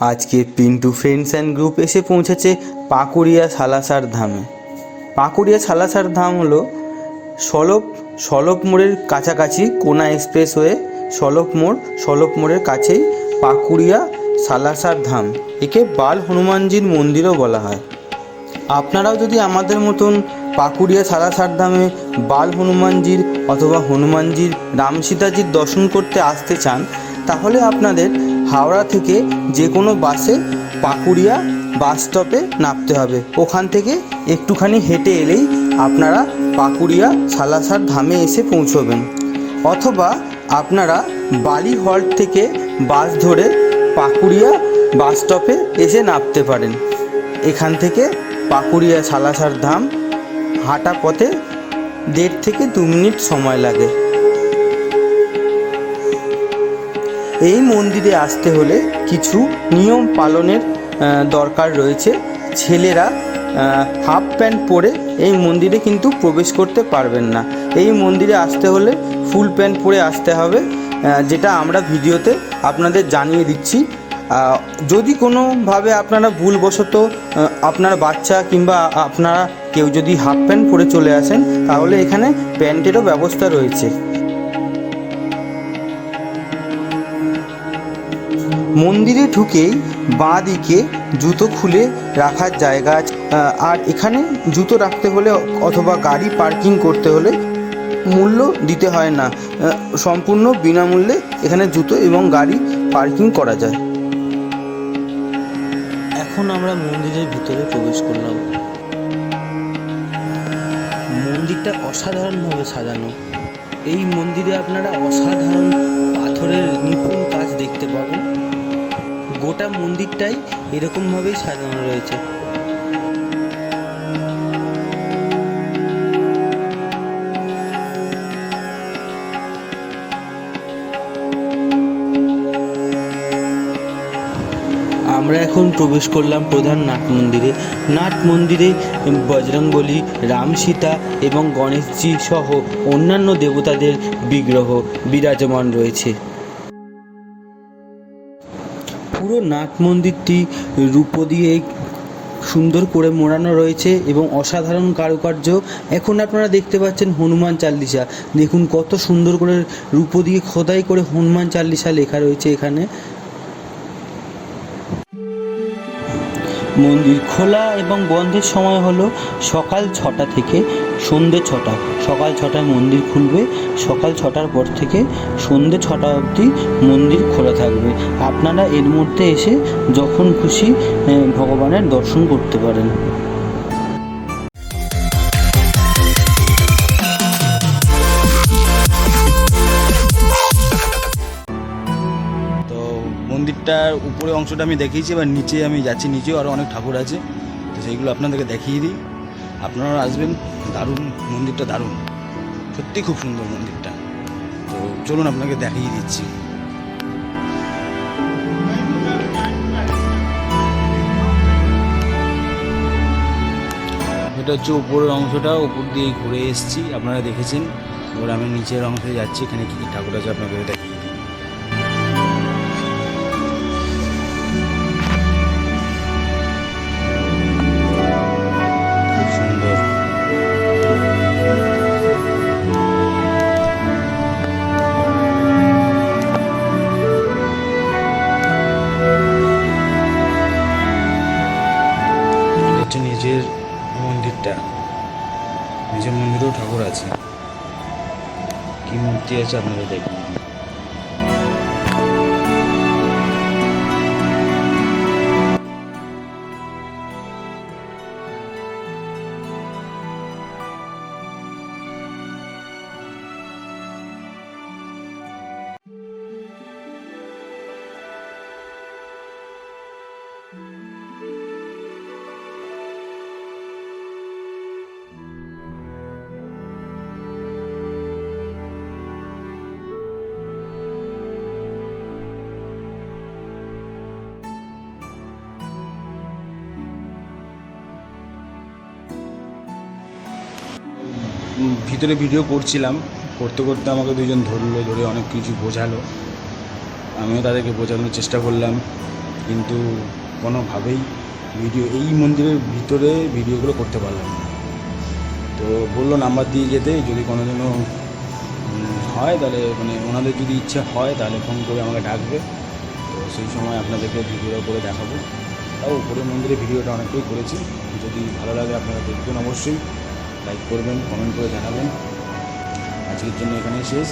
আজকে Pintu friends and group এসে পৌঁছেছে পাকুড়িয়া সালাসার ধামে। পাকুড়িয়া সালাসার ধাম হলো সলপ সলপ মোড়ের কাছাকাছি কোনা এক্সপ্রেস হয়ে সলপ মোড়, সলপ মোড়ের কাছেই পাকুড়িয়া সালাসার ধাম, একে বাল হনুমানজির মন্দিরও বলা হয়। আপনারাও যদি আমাদের মতন পাকুড়িয়া সালাসার ধামে বাল হনুমানজির অথবা হনুমানজির রাম সীতাজির দর্শন করতে আসতে চান, তাহলে আপনাদের হাওড়া থেকে যে কোনো বাসে পাকুড়িয়া বাস স্টপে নামতে হবে। ওখান থেকে একটুখানি হেঁটে এলেই আপনারা পাকুড়িয়া সালাসার ধামে এসে পৌঁছবেন। অথবা আপনারা বালি হল্ট থেকে বাস ধরে পাকুড়িয়া বাস স্টপে এসে নামতে পারেন। এখান থেকে পাকুড়িয়া সালাসার ধাম হাঁটা পথে দেড় থেকে দু মিনিট সময় লাগে। এই মন্দিরে আসতে হলে কিছু নিয়ম পালনের দরকার রয়েছে। ছেলেরা হাফ প্যান্ট পরে এই মন্দিরে কিন্তু প্রবেশ করতে পারবেন না। এই মন্দিরে আসতে হলে ফুল প্যান্ট পরে আসতে হবে যেটা আমরা ভিডিওতে আপনাদের জানিয়ে দিচ্ছি। যদি কোনোভাবে আপনারা ভুলবশত আপনার বাচ্চা কিংবা আপনারা কেউ যদি হাফ প্যান্ট পরে চলে আসেন, তাহলে এখানে প্যান্টেরও ব্যবস্থা রয়েছে। মন্দিরে ঢুকেই বাঁ দিকে জুতো খুলে রাখার জায়গা আছে। আর এখানে জুতো রাখতে হলে অথবা গাড়ি পার্কিং করতে হলে মূল্য দিতে হয় না। সম্পূর্ণ বিনামূল্যে এখানে জুতো এবং গাড়ি পার্কিং করা যায়। এখন আমরা মন্দিরের ভিতরে প্রবেশ করলাম। মন্দিরটা অসাধারণভাবে সাজানো। এই মন্দিরে আপনারা অসাধারণ পাথরের নিপুণ কাজ দেখতে পাবেন। গোটা মন্দিরটাই এরকমভাবেই সাজানো রয়েছে। আমরা এখন প্রবেশ করলাম প্রধান নাট মন্দিরে। নাট মন্দিরে বজরংবলী রাম সীতা এবং গণেশজি সহ অন্যান্য দেবতাদের বিগ্রহ বিরাজমান রয়েছে। পুরো নাট মন্দিরটি রূপ দিয়ে সুন্দর করে মোড়ানো রয়েছে এবং অসাধারণ কারুকার্য। এখন আপনারা দেখতে পাচ্ছেন হনুমান চাল্লিশা। দেখুন কত সুন্দর করে রূপ দিয়ে খোদাই করে হনুমান চাল্লিশা লেখা রয়েছে এখানে। মন্দির খোলা এবং বন্ধের সময় হলো সকাল ছটা থেকে সন্ধে ছটা। সকাল ছটায় মন্দির খুলবে, সকাল ছটার পর থেকে সন্ধে ছটা অবধি মন্দির খোলা থাকবে। আপনারা এর মধ্যে এসে যখন খুশি ভগবানের দর্শন করতে পারেন। মন্দিরটার উপরে অংশটা আমি দেখিয়েছি, এবার নিচে আমি যাচ্ছি নিচেও আরও অনেক ঠাকুর আছে। তো সেইগুলো আপনাদেরকে দেখিয়ে দিই। আপনারা আসবেন, দারুণ মন্দিরটা দারুণ। সত্যি খুব সুন্দর মন্দিরটা। তো চলুন আপনাকে দেখিয়ে দিচ্ছি। এটা হচ্ছে উপরের অংশটা, উপর দিয়ে ঘুরে এসেছি। আপনারা দেখেছেন। এবার আমি নিচের অংশে যাচ্ছি, এখানে কী কী ঠাকুর আছে আপনাকে দেখিয়ে কি মূর্তি আপনারা দেখুন। ভিতরে ভিডিও করছিলাম। করতে করতে আমাকে দুজন ধরলো, ধরে অনেক কিছু বোঝালো। আমিও তাদেরকে বোঝানোর চেষ্টা করলাম। কিন্তু কোনোভাবেই ভিডিও, এই মন্দিরের ভিতরে ভিডিওগুলো করতে পারলাম না। তো বলল নাম্বার দিয়ে যেতে, যদি কোনো দিনও হয় তাহলে মানে ওনাদের যদি ইচ্ছে হয় তাহলে ফোন করে আমাকে ডাকবে। তো সেই সময় আপনাদেরকে ভিডিওটা করে দেখাবো। তাও উপরে মন্দিরে ভিডিওটা অনেকটাই করেছি। যদি ভালো লাগে আপনারা দেখবেন অবশ্যই। লাইক করবেন কমেন্ট করে জানাবেন। আজকের জন্য এখানেই শেষ।